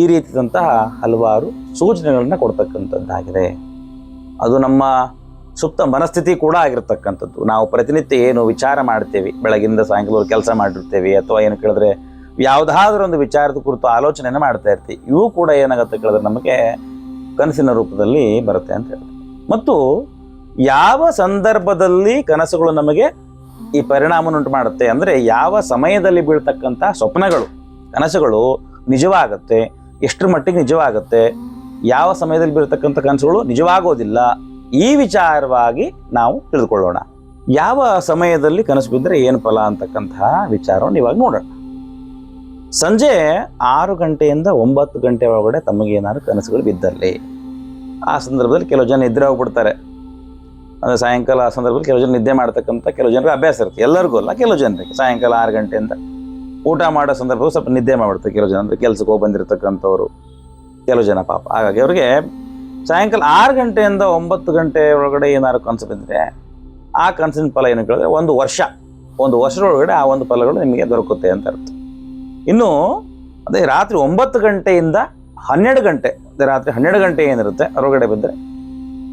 ಈ ರೀತಿಯಾದಂತಹ ಹಲವಾರು ಸೂಚನೆಗಳನ್ನ ಕೊಡ್ತಕ್ಕಂಥದ್ದಾಗಿದೆ. ಅದು ನಮ್ಮ ಸುಪ್ತ ಮನಸ್ಥಿತಿ ಕೂಡ ಆಗಿರ್ತಕ್ಕಂಥದ್ದು. ನಾವು ಪ್ರತಿನಿತ್ಯ ಏನು ವಿಚಾರ ಮಾಡ್ತೇವೆ, ಬೆಳಗಿಂದ ಸಾಯಂಕಾಲ ಕೆಲಸ ಮಾಡಿರ್ತೇವೆ ಅಥವಾ ಏನು ಕೇಳಿದ್ರೆ ಯಾವುದಾದ್ರೂ ಒಂದು ವಿಚಾರದ ಕುರಿತು ಆಲೋಚನೆಯನ್ನು ಮಾಡ್ತಾ ಇರ್ತೀವಿ ಇವು ಕೂಡ ಏನಾಗುತ್ತೆ ಕೇಳಿದ್ರೆ ನಮಗೆ ಕನಸಿನ ರೂಪದಲ್ಲಿ ಬರುತ್ತೆ ಅಂತ ಹೇಳಿ ಮತ್ತು ಯಾವ ಸಂದರ್ಭದಲ್ಲಿ ಕನಸುಗಳು ನಮಗೆ ಈ ಪರಿಣಾಮವನ್ನುಂಟು ಮಾಡುತ್ತೆ ಅಂದರೆ ಯಾವ ಸಮಯದಲ್ಲಿ ಬೀಳ್ತಕ್ಕಂಥ ಸ್ವಪ್ನಗಳು, ಕನಸುಗಳು ನಿಜವಾಗುತ್ತೆ, ಎಷ್ಟರ ಮಟ್ಟಿಗೆ ನಿಜವಾಗುತ್ತೆ, ಯಾವ ಸಮಯದಲ್ಲಿ ಬೀಳ್ತಕ್ಕಂಥ ಕನಸುಗಳು ನಿಜವಾಗೋದಿಲ್ಲ, ಈ ವಿಚಾರವಾಗಿ ನಾವು ತಿಳಿದುಕೊಳ್ಳೋಣ. ಯಾವ ಸಮಯದಲ್ಲಿ ಕನಸು ಬಿದ್ದರೆ ಏನು ಫಲ ಅಂತಕ್ಕಂತಹ ವಿಚಾರವನ್ನು ಇವಾಗ ನೋಡೋಣ. ಸಂಜೆ ಆರು ಗಂಟೆಯಿಂದ ಒಂಬತ್ತು ಗಂಟೆ ಒಳಗಡೆ ತಮಗೆ ತಮಗೇನಾದ್ರು ಕನಸುಗಳು ಬಿದ್ದಲ್ಲಿ. ಆ ಸಂದರ್ಭದಲ್ಲಿ ಕೆಲವು ಜನ ನಿದ್ರೆ ಹೋಗ್ಬಿಡ್ತಾರೆ. ಅಂದರೆ ಸಾಯಂಕಾಲ ಆ ಸಂದರ್ಭದಲ್ಲಿ ಕೆಲವು ಜನ ನಿದ್ದೆ ಮಾಡ್ತಕ್ಕಂಥ ಕೆಲವು ಜನರಿಗೆ ಅಭ್ಯಾಸ ಇರುತ್ತೆ. ಎಲ್ಲರಿಗೂ ಅಲ್ಲ, ಕೆಲವು ಜನರಿಗೆ. ಸಾಯಂಕಾಲ ಆರು ಗಂಟೆಯಿಂದ ಊಟ ಮಾಡೋ ಸಂದರ್ಭದಲ್ಲಿ ಸ್ವಲ್ಪ ನಿದ್ದೆ ಮಾಡ್ಬಿಡ್ತಾರೆ ಕೆಲವು ಜನ. ಅಂದರೆ ಕೆಲಸಕ್ಕೆ ಹೋಗಿ ಬಂದಿರತಕ್ಕಂಥವ್ರು, ಕೆಲವು ಜನ ಪಾಪ. ಹಾಗಾಗಿ ಅವ್ರಿಗೆ ಸಾಯಂಕಾಲ ಆರು ಗಂಟೆಯಿಂದ ಒಂಬತ್ತು ಗಂಟೆ ಒಳಗಡೆ ಏನಾದ್ರು ಕನಸು ಬಂದರೆ ಆ ಕನಸಿನ ಫಲ ಏನು ಕೇಳಿದ್ರೆ ಒಂದು ವರ್ಷ. ಒಂದು ವರ್ಷದೊಳಗಡೆ ಆ ಒಂದು ಫಲಗಳು ನಿಮಗೆ ದೊರಕುತ್ತೆ ಅಂತ ಅರ್ಥ. ಇನ್ನು, ಅದೇ ರಾತ್ರಿ ಒಂಬತ್ತು ಗಂಟೆಯಿಂದ ಹನ್ನೆರಡು ಗಂಟೆ, ಅದೇ ರಾತ್ರಿ ಹನ್ನೆರಡು ಗಂಟೆ ಏನಿರುತ್ತೆ, ಹೊರಗಡೆ ಬಿದ್ದರೆ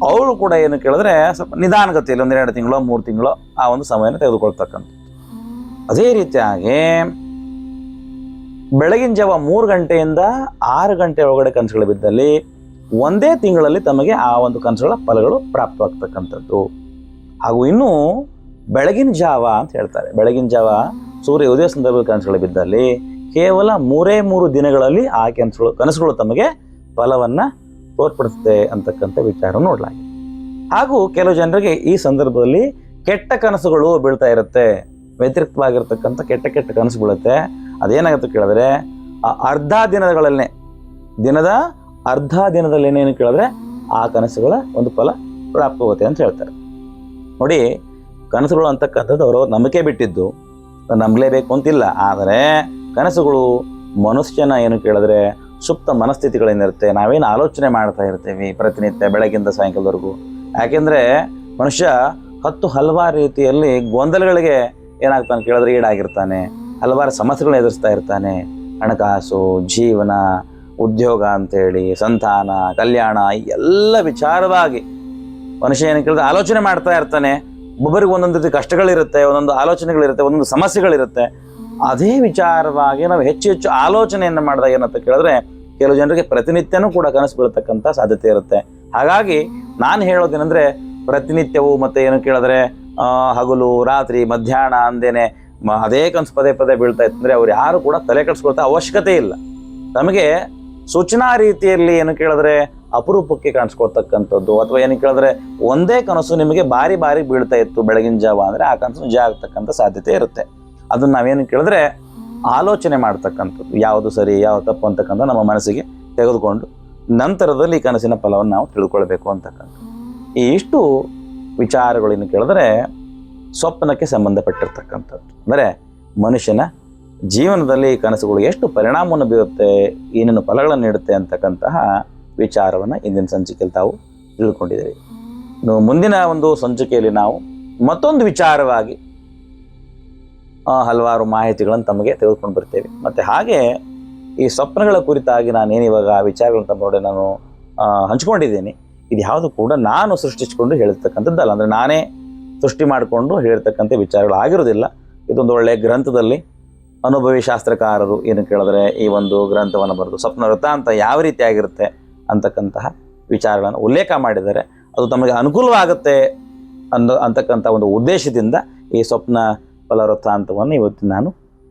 ಅವರು ಕೂಡ ಏನು ಕೇಳಿದ್ರೆ ಸ್ವಲ್ಪ ನಿಧಾನಗತಿಯಲ್ಲಿ ಒಂದೆರಡು ತಿಂಗಳು, ಮೂರು ತಿಂಗಳು ಆ ಒಂದು ಸಮಯನ ತೆಗೆದುಕೊಳ್ತಕ್ಕಂಥ ಅದೇ ರೀತಿಯಾಗಿ, ಬೆಳಗಿನ ಜಾವ ಮೂರು ಗಂಟೆಯಿಂದ ಆರು ಗಂಟೆ ಒಳಗಡೆ ಕನಸುಗಳು ಬಿದ್ದಲ್ಲಿ ಒಂದೇ ತಿಂಗಳಲ್ಲಿ ತಮಗೆ ಆ ಒಂದು ಕನಸುಗಳ ಫಲಗಳು ಪ್ರಾಪ್ತವಾಗ್ತಕ್ಕಂಥದ್ದು. ಹಾಗೂ ಇನ್ನು ಬೆಳಗಿನ ಜಾವ ಅಂತ ಹೇಳ್ತಾರೆ. ಬೆಳಗಿನ ಜಾವ ಸೂರ್ಯ ಉದಯ ಸಂದರ್ಭದಲ್ಲಿ ಕನಸುಗಳು ಬಿದ್ದಲ್ಲಿ ಕೇವಲ ಮೂರೇ ಮೂರು ದಿನಗಳಲ್ಲಿ ಆ ಕನಸುಗಳು ಕನಸುಗಳು ತಮಗೆ ಫಲವನ್ನು ತೋರ್ಪಡಿಸುತ್ತೆ ಅಂತಕ್ಕಂಥ ವಿಚಾರ ನೋಡಲಾಗಿದೆ. ಹಾಗೂ ಕೆಲವು ಜನರಿಗೆ ಈ ಸಂದರ್ಭದಲ್ಲಿ ಕೆಟ್ಟ ಕನಸುಗಳು ಬೀಳ್ತಾ ಇರುತ್ತೆ. ವ್ಯತಿರಿಕ್ತವಾಗಿರ್ತಕ್ಕಂಥ ಕೆಟ್ಟ ಕೆಟ್ಟ ಕನಸು ಬೀಳುತ್ತೆ ಅದೇನಾಗುತ್ತೆ ಕೇಳಿದ್ರೆ, ಆ ಅರ್ಧ ದಿನಗಳಲ್ಲೇ, ದಿನದ ಅರ್ಧ ದಿನದಲ್ಲಿ ಏನೇನು ಕೇಳಿದ್ರೆ ಆ ಕನಸುಗಳ ಒಂದು ಫಲ ಪ್ರಾಪ್ತವಾಗುತ್ತೆ ಅಂತ ಹೇಳ್ತಾರೆ. ನೋಡಿ, ಕನಸುಗಳು ಅಂತಕ್ಕಂಥದ್ದು ಅವರು ನಂಬಿಕೆ ಬಿಟ್ಟಿದ್ದು. ನಂಬಲೇಬೇಕು ಅಂತಿಲ್ಲ. ಆದರೆ ಕನಸುಗಳು ಮನುಷ್ಯನ ಏನು ಕೇಳಿದ್ರೆ ಸುಪ್ತ ಮನಸ್ಥಿತಿಗಳೇನಿರುತ್ತೆ ನಾವೇನು ಆಲೋಚನೆ ಮಾಡ್ತಾ ಇರ್ತೀವಿ ಪ್ರತಿನಿತ್ಯ ಬೆಳಗಿಂದ ಸಾಯಂಕಾಲದವರೆಗೂ. ಯಾಕೆಂದರೆ ಮನುಷ್ಯ ಹತ್ತು ಹಲವಾರು ರೀತಿಯಲ್ಲಿ ಗೊಂದಲಗಳಿಗೆ ಏನಾಗ್ತಾನೆ ಕೇಳಿದ್ರೆ ಈಡಾಗಿರ್ತಾನೆ. ಹಲವಾರು ಸಮಸ್ಯೆಗಳನ್ನ ಎದುರಿಸ್ತಾ ಇರ್ತಾನೆ. ಹಣಕಾಸು, ಜೀವನ, ಉದ್ಯೋಗ ಅಂತೇಳಿ, ಸಂತಾನ, ಕಲ್ಯಾಣ ಎಲ್ಲ ವಿಚಾರವಾಗಿ ಮನುಷ್ಯ ಏನು ಕೇಳಿದ್ರೆ ಆಲೋಚನೆ ಮಾಡ್ತಾ ಇರ್ತಾನೆ. ಒಬ್ಬೊಬ್ಬರಿಗೆ ಒಂದೊಂದು ರೀತಿ ಕಷ್ಟಗಳಿರುತ್ತೆ, ಒಂದೊಂದು ಆಲೋಚನೆಗಳಿರುತ್ತೆ, ಒಂದೊಂದು ಸಮಸ್ಯೆಗಳಿರುತ್ತೆ. ಅದೇ ವಿಚಾರವಾಗಿ ನಾವು ಹೆಚ್ಚು ಹೆಚ್ಚು ಆಲೋಚನೆಯನ್ನು ಮಾಡಿದಾಗ ಏನಂತ ಕೇಳಿದ್ರೆ, ಕೆಲವು ಜನರಿಗೆ ಪ್ರತಿನಿತ್ಯನೂ ಕೂಡ ಕನಸು ಬೀಳ್ತಕ್ಕಂಥ ಸಾಧ್ಯತೆ ಇರುತ್ತೆ. ಹಾಗಾಗಿ ನಾನು ಹೇಳೋದೇನೆಂದರೆ, ಪ್ರತಿನಿತ್ಯವೂ ಮತ್ತೆ ಏನು ಕೇಳಿದ್ರೆ ಹಗಲು, ರಾತ್ರಿ, ಮಧ್ಯಾಹ್ನ ಅಂದೇನೆ ಅದೇ ಕನಸು ಪದೇ ಪದೇ ಬೀಳ್ತಾ ಇತ್ತಂದ್ರೆ ಅವ್ರು ಯಾರು ಕೂಡ ತಲೆ ಕಟ್ಸ್ಕೊಳ್ತಾ ಅವಶ್ಯಕತೆ ಇಲ್ಲ. ನಮಗೆ ಸೂಚನಾ ರೀತಿಯಲ್ಲಿ ಏನು ಕೇಳಿದ್ರೆ, ಅಪರೂಪಕ್ಕೆ ಕಾಣಿಸ್ಕೊಳ್ತಕ್ಕಂಥದ್ದು, ಅಥವಾ ಏನು ಕೇಳಿದ್ರೆ, ಒಂದೇ ಕನಸು ನಿಮಗೆ ಬಾರಿ ಬಾರಿ ಬೀಳ್ತಾ ಇತ್ತು ಬೆಳಗಿನ ಜಾವ ಅಂದರೆ ಆ ಕನಸು ನಿಜ ಆಗ್ತಕ್ಕಂಥ ಸಾಧ್ಯತೆ ಇರುತ್ತೆ. ಅದನ್ನ ನಾವೇನು ಕೇಳಿದ್ರೆ ಆಲೋಚನೆ ಮಾಡ್ತಕ್ಕಂಥದ್ದು. ಯಾವುದು ಸರಿ ಯಾವ ತಪ್ಪು ಅಂತಕ್ಕಂಥ ನಮ್ಮ ಮನಸ್ಸಿಗೆ ತೆಗೆದುಕೊಂಡು ನಂತರದಲ್ಲಿ ಈ ಕನಸಿನ ಫಲವನ್ನು ನಾವು ತಿಳ್ಕೊಳ್ಬೇಕು ಅಂತಕ್ಕಂಥ ಈ ಇಷ್ಟು ವಿಚಾರಗಳನ್ನು ಕೇಳಿದ್ರೆ ಸ್ವಪ್ನಕ್ಕೆ ಸಂಬಂಧಪಟ್ಟಿರ್ತಕ್ಕಂಥದ್ದು. ಅಂದರೆ ಮನುಷ್ಯನ ಜೀವನದಲ್ಲಿ ಕನಸುಗಳು ಎಷ್ಟು ಪರಿಣಾಮವನ್ನು ಬೀರುತ್ತೆ, ಏನೇನು ಫಲಗಳನ್ನು ನೀಡುತ್ತೆ ಅಂತಕ್ಕಂತಹ ವಿಚಾರವನ್ನು ಇಂದಿನ ಸಂಚಿಕೆಯಲ್ಲಿ ತಾವು ತಿಳ್ಕೊಂಡಿದ್ದೀವಿ ಮುಂದಿನ ಒಂದು ಸಂಚಿಕೆಯಲ್ಲಿ ನಾವು ಮತ್ತೊಂದು ವಿಚಾರವಾಗಿ ಹಲವಾರು ಮಾಹಿತಿಗಳನ್ನು ತಮಗೆ ತೆಗೆದುಕೊಂಡು ಬರ್ತೇವೆ. ಮತ್ತು ಹಾಗೆ ಈ ಸ್ವಪ್ನಗಳ ಕುರಿತಾಗಿ ನಾನೇನು ಇವಾಗ ವಿಚಾರಗಳನ್ನು ನೋಡಿ ನಾನು ಹಂಚ್ಕೊಂಡಿದ್ದೀನಿ. ಇದು ಯಾವುದು ಕೂಡ ನಾನು ಸೃಷ್ಟಿಸಿಕೊಂಡು ಹೇಳಿರ್ತಕ್ಕಂಥದ್ದಲ್ಲ. ಅಂದರೆ ನಾನೇ ಸೃಷ್ಟಿ ಮಾಡಿಕೊಂಡು ಹೇಳಿರ್ತಕ್ಕಂಥ ವಿಚಾರಗಳು ಆಗಿರೋದಿಲ್ಲ ಇದೊಂದು ಒಳ್ಳೆಯ ಗ್ರಂಥದಲ್ಲಿ ಅನುಭವಿ ಶಾಸ್ತ್ರಕಾರರು ಏನು ಕೇಳಿದ್ರೆ ಈ ಒಂದು ಗ್ರಂಥವನ್ನು ಬರೆದು ಸ್ವಪ್ನ ವೃತ್ತಾಂತ ಯಾವ ರೀತಿ ಆಗಿರುತ್ತೆ ಅಂತಕ್ಕಂತಹ ವಿಚಾರಗಳನ್ನು ಉಲ್ಲೇಖ ಮಾಡಿದ್ದಾರೆ. ಅದು ತಮಗೆ ಅನುಕೂಲವಾಗುತ್ತೆ ಅನ್ನೋ ಅಂತಕ್ಕಂಥ ಒಂದು ಉದ್ದೇಶದಿಂದ ಈ ಸ್ವಪ್ನ ಫಲ ವೃತ್ತಾಂತವನ್ನು ಇವತ್ತು ನಾನು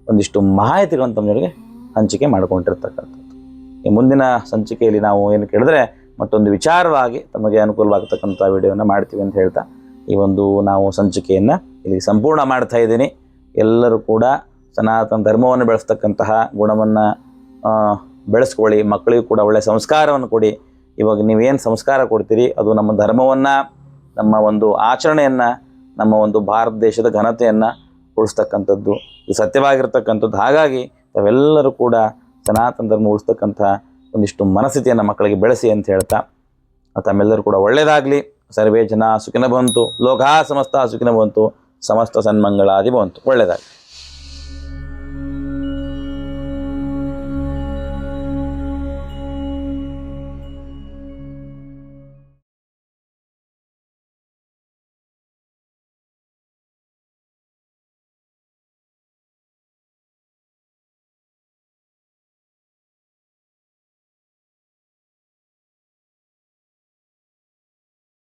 ಒಂದಿಷ್ಟು ಮಾಹಿತಿಗಳನ್ನು ತಮ್ಮವರಿಗೆ ಹಂಚಿಕೆ ಮಾಡಿಕೊಂಡಿರ್ತಕ್ಕಂಥದ್ದು. ಈ ಮುಂದಿನ ಸಂಚಿಕೆಯಲ್ಲಿ ನಾವು ಏನು ಕೇಳಿದ್ರೆ ಮತ್ತೊಂದು ವಿಚಾರವಾಗಿ ತಮಗೆ ಅನುಕೂಲವಾಗತಕ್ಕಂಥ ವಿಡಿಯೋನ ಮಾಡ್ತೀವಿ ಅಂತ ಹೇಳ್ತಾ ಈ ಒಂದು ನಾವು ಸಂಚಿಕೆಯನ್ನು ಇಲ್ಲಿ ಸಂಪೂರ್ಣ ಮಾಡ್ತಾ ಇದ್ದೀನಿ. ಎಲ್ಲರೂ ಕೂಡ ಸನಾತನ ಧರ್ಮವನ್ನು ಬೆಳೆಸ್ತಕ್ಕಂತಹ ಗುಣವನ್ನು ಬೆಳೆಸ್ಕೊಳ್ಳಿ, ಮಕ್ಕಳಿಗೂ ಕೂಡ ಒಳ್ಳೆಯ ಸಂಸ್ಕಾರವನ್ನು ಕೊಡಿ. ಇವಾಗ ನೀವೇನು ಸಂಸ್ಕಾರ ಕೊಡ್ತೀರಿ? ಅದು ನಮ್ಮ ಧರ್ಮವನ್ನು, ನಮ್ಮ ಒಂದು ಆಚರಣೆಯನ್ನು, ನಮ್ಮ ಒಂದು ಭಾರತ ದೇಶದ ಘನತೆಯನ್ನು ಉಳಿಸ್ತಕ್ಕಂಥದ್ದು. ಇದು ಸತ್ಯವಾಗಿರ್ತಕ್ಕಂಥದ್ದು. ಹಾಗಾಗಿ ತಾವೆಲ್ಲರೂ ಕೂಡ ಸನಾತನ ಧರ್ಮ ಉಳಿಸ್ತಕ್ಕಂಥ ಒಂದಿಷ್ಟು ಮನಸ್ಥಿತಿಯನ್ನು ಮಕ್ಕಳಿಗೆ ಬೆಳೆಸಿ ಅಂತ ಹೇಳ್ತಾ ತಮ್ಮೆಲ್ಲರೂ ಕೂಡ ಒಳ್ಳೆಯದಾಗಲಿ ಸರ್ವೇ ಜನ ಸುಖಿನ ಬಂತು ಲೋಕಾ ಸಮಸ್ತ ಸುಖಿನ ಬಂತು ಸಮಸ್ತ ಸನ್ಮಂಗಳಾದಿ ಬಂತು ಒಳ್ಳೆಯದಾಗಲಿ